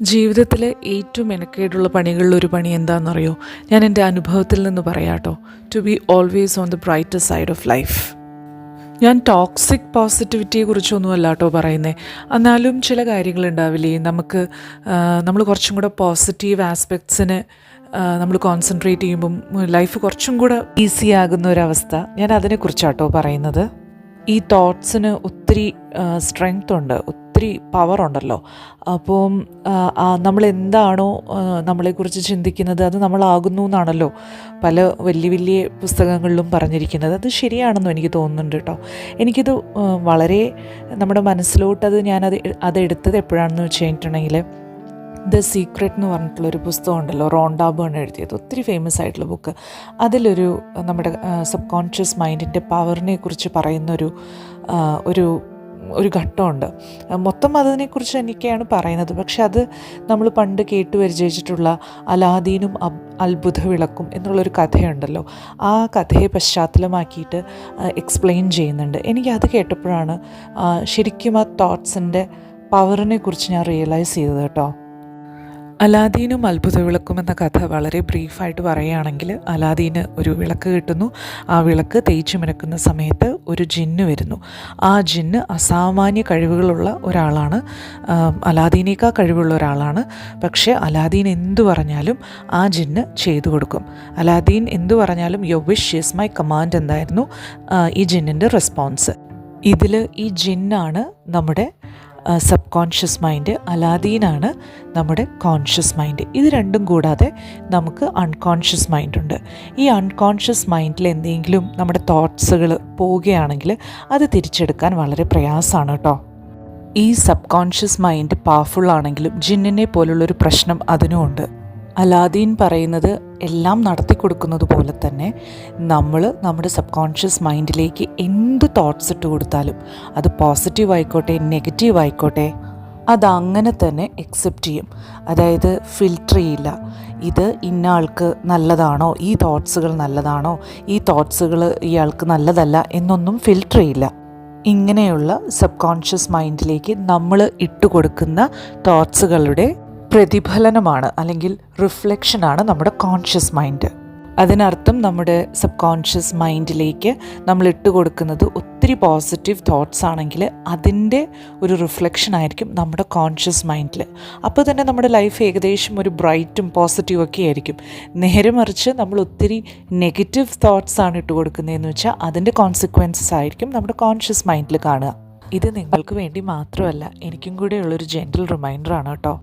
ജീവിതത്തിലെ ഏറ്റവും മെനക്കേടുള്ള പണികളിൽ ഒരു പണി എന്താണെന്നറിയോ? ഞാൻ എന്റെ അനുഭവത്തിൽ നിന്ന് പറയാട്ടോ to be always on the brighter side of life ഞാൻ ടോക്സിക് പോസിറ്റിവിറ്റിയെ കുറിച്ചൊന്നും അല്ല കേട്ടോ പറയുന്നത് എന്നാലും ചില കാര്യങ്ങളുണ്ടാവില്ലേ നമുക്ക് നമ്മൾ കുറച്ചും കൂടെ പോസിറ്റീവ് ആസ്പെക്ട്സിന് നമ്മൾ കോൺസെൻട്രേറ്റ് ചെയ്യുമ്പം ലൈഫ് കുറച്ചും കൂടെ ഈസി ആകുന്ന ഒരവസ്ഥ. ഞാൻ അതിനെക്കുറിച്ചാട്ടോ പറയുന്നത്. ഈ തോട്ട്സിന് ഒത്തിരി സ്ട്രെങ്ത് ഉണ്ട്. ഒത്തിരി പവർ ഉണ്ടല്ലോ. അപ്പം നമ്മൾ എന്താണോ നമ്മളെക്കുറിച്ച് ചിന്തിക്കുന്നത് അത് നമ്മളാകുന്നു എന്നാണല്ലോ പല വലിയ വലിയ പുസ്തകങ്ങളിലും പറഞ്ഞിരിക്കുന്നത്. അത് ശരിയാണെന്നും എനിക്ക് തോന്നുന്നുണ്ട് കേട്ടോ. എനിക്കിത് വളരെ നമ്മുടെ മനസ്സിലോട്ടത് ഞാനത് അതെടുത്തത് എപ്പോഴാണെന്ന് വെച്ച് കഴിഞ്ഞിട്ടുണ്ടെങ്കിൽ ദ സീക്രട്ട് എന്ന് പറഞ്ഞിട്ടുള്ളൊരു പുസ്തകം ഉണ്ടല്ലോ റോണ്ടാബേൺ എഴുതിയത്. ഒത്തിരി ഫേമസ് ആയിട്ടുള്ള ബുക്ക് അതിലൊരു നമ്മുടെ സബ് കോൺഷ്യസ് മൈൻഡിന്റെ പവറിനെ കുറിച്ച് പറയുന്നൊരു ഒരു ഒരു ഘട്ടമുണ്ട്. മൊത്തം അതിനെക്കുറിച്ച് എനിക്കാണ് പറയുന്നത്. പക്ഷെ അത് നമ്മൾ പണ്ട് കേട്ടു പരിചയിച്ചിട്ടുള്ള അലാദീനും അത്ഭുത വിളക്കും എന്നുള്ളൊരു കഥയുണ്ടല്ലോ. ആ കഥയെ പശ്ചാത്തലമാക്കിയിട്ട് എക്സ്പ്ലെയിൻ ചെയ്യുന്നുണ്ട്. എനിക്ക് അത് കേട്ടപ്പോഴാണ് ശരിക്കും ആ തോട്ട്സിന്റെ പവറിനെ കുറിച്ച് ഞാൻ റിയലൈസ് ചെയ്തത് കേട്ടോ. അലാദീനും അത്ഭുത വിളക്കും എന്ന കഥ വളരെ ബ്രീഫായിട്ട് പറയുകയാണെങ്കിൽ അലാദീന് ഒരു വിളക്ക് കിട്ടുന്നു. ആ വിളക്ക് തേച്ചു മിനക്കുന്ന സമയത്ത് ഒരു ജിന്ന് വരുന്നു. ആ ജിന്ന് അസാമാന്യ കഴിവുകളുള്ള ഒരാളാണ്. അലാദീനേക്കാൾ കഴിവുള്ള ഒരാളാണ്. പക്ഷേ അലാദീൻ എന്തു പറഞ്ഞാലും ആ ജിന്ന് ചെയ്തു കൊടുക്കും. അലാദീൻ എന്തു പറഞ്ഞാലും യോ വിഷ് ഈസ് മൈ കമാൻഡ് എന്തായിരുന്നു? ഈ ജിന്നിന്റെ റെസ്പോൺസ് ഇതിൽ ഈ ജിന്നാണ് നമ്മുടെ സബ് കോൺഷ്യസ് മൈൻഡ് അലാദീനാണ് നമ്മുടെ കോൺഷ്യസ് മൈൻഡ് ഇത് രണ്ടും കൂടാതെ നമുക്ക് അൺകോൺഷ്യസ് മൈൻഡ് ഉണ്ട്. ഈ അൺകോൺഷ്യസ് മൈൻഡിൽ എന്തെങ്കിലും നമ്മുടെ തോട്ട്സുകൾ പോവുകയാണെങ്കിൽ അത് തിരിച്ചെടുക്കാൻ വളരെ പ്രയാസമാണ് കേട്ടോ ഈ സബ് കോൺഷ്യസ് മൈൻഡ് പവർഫുൾ ആണെങ്കിലും ജിന്നിനെ പോലുള്ളൊരു പ്രശ്നം അതിനുമുണ്ട്. അലാദീൻ പറയുന്നത് എല്ലാം നടത്തി കൊടുക്കുന്നത് പോലെ തന്നെ നമ്മൾ നമ്മുടെ സബ് കോൺഷ്യസ് മൈൻഡിലേക്ക് എന്ത് തോട്ട്സ് ഇട്ട് കൊടുത്താലും അത് പോസിറ്റീവ് ആയിക്കോട്ടെ നെഗറ്റീവ് ആയിക്കോട്ടെ അതങ്ങനെ തന്നെ എക്സെപ്റ്റ് ചെയ്യും. അതായത് ഫിൽട്ടർ ചെയ്യില്ല. ഇത് ഇന്ന ആൾക്ക് നല്ലതാണോ? ഈ തോട്ട്സുകൾ നല്ലതാണോ? ഈ തോട്ട്സുകൾ ഇയാൾക്ക് നല്ലതല്ല എന്നൊന്നും ഫിൽട്ടർ ചെയ്യില്ല. ഇങ്ങനെയുള്ള സബ് കോൺഷ്യസ് മൈൻഡിലേക്ക് നമ്മൾ ഇട്ടുകൊടുക്കുന്ന തോട്ട്സുകളുടെ പ്രതിഫലനമാണ് അല്ലെങ്കിൽ റിഫ്ലക്ഷനാണ് നമ്മുടെ കോൺഷ്യസ് മൈൻഡ് അതിനർത്ഥം നമ്മുടെ സബ് കോൺഷ്യസ് മൈൻഡിലേക്ക് നമ്മൾ ഇട്ട് കൊടുക്കുന്നത് ഒത്തിരി പോസിറ്റീവ് തോട്ട്സ് ആണെങ്കിൽ അതിന്റെ ഒരു റിഫ്ലക്ഷൻ ആയിരിക്കും നമ്മുടെ കോൺഷ്യസ് മൈൻഡിൽ അപ്പോൾ തന്നെ നമ്മുടെ ലൈഫ് ഏകദേശം ഒരു ബ്രൈറ്റും പോസിറ്റീവ് ഒക്കെ ആയിരിക്കും. നേരെ മറിച്ച് നമ്മൾ ഒത്തിരി നെഗറ്റീവ് തോട്ട്സ് ആണ് ഇട്ട് കൊടുക്കുന്നതെന്ന് വെച്ചാൽ അതിന്റെ കോൺസിക്വൻസസ് ആയിരിക്കും നമ്മുടെ കോൺഷ്യസ് മൈൻഡിൽ കാണുക. ഇത് നിങ്ങൾക്ക് വേണ്ടി മാത്രമല്ല എനിക്കും കൂടെ ഉള്ളൊരു ജെന്റൽ റിമൈൻഡറാണ് കേട്ടോ.